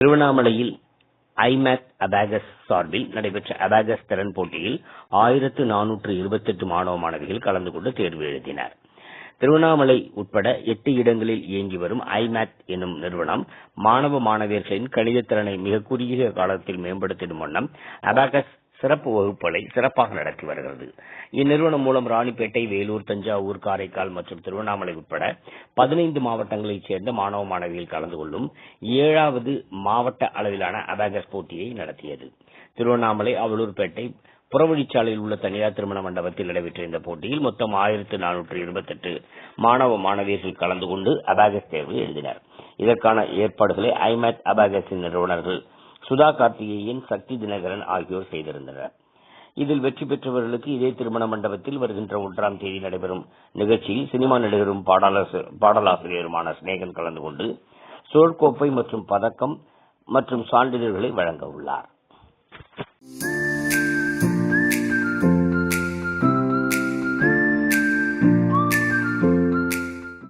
திருவண்ணாமலையில் iMac abacus சார்பில் நடைபெற்ற அபாகஸ் திறன் போட்டியில் ஆயிரத்து நானூற்று இருபத்தெட்டு மாணவ மாணவிகள் கலந்து கொண்டு தேர்வு எழுதினர். திருவண்ணாமலை உட்பட எட்டு இடங்களில் இயங்கி வரும் ஐமேக் எனும் நிறுவனம் மாணவ மாணவியர்களின் கணித திறனை மிக குறுகிய காலத்தில் மேம்படுத்திடும் வண்ணம் அபாகஸ் சிறப்பு வகுப்புகளை சிறப்பாக நடத்தி வருகிறது. இந்நிறுவனம் மூலம் ராணிப்பேட்டை வேலூர் தஞ்சாவூர் காரைக்கால் மற்றும் திருவண்ணாமலை உட்பட பதினைந்து மாவட்டங்களைச் சேர்ந்த மாணவ மாணவிகள் கலந்து கொள்ளும் ஏழாவது மாவட்ட அளவிலான அபாகஸ் போட்டியை நடத்தியது. திருவண்ணாமலை அவலூர்பேட்டை புறவழிச்சாலையில் உள்ள தனியார் திருமண மண்டபத்தில் நடைபெற்ற இந்த போட்டியில் மொத்தம் ஆயிரத்து நானூற்று இருபத்தெட்டு மாணவ மாணவியர்கள் கலந்து கொண்டு அபாகஸ் தேர்வு எழுதினர். இதற்கான ஏற்பாடுகளை ஐமேத் அபாகஸின் நிறுவனர்கள் சுதா கார்த்திகேயன் சக்தி தினகரன் ஆகியோர் செய்திருந்தனர். இதில் வெற்றி பெற்றவர்களுக்கு இதே திருமண மண்டபத்தில் வருகின்ற ஒன்றாம் தேதி நடைபெறும் நிகழ்ச்சியில் சினிமா நடிகரும் பாடலாசிரியருமான சிநேகன் கலந்து கொண்டு சோழ்கோப்பை மற்றும் பதக்கம் மற்றும் சான்றிதழ்களை வழங்க உள்ளார்.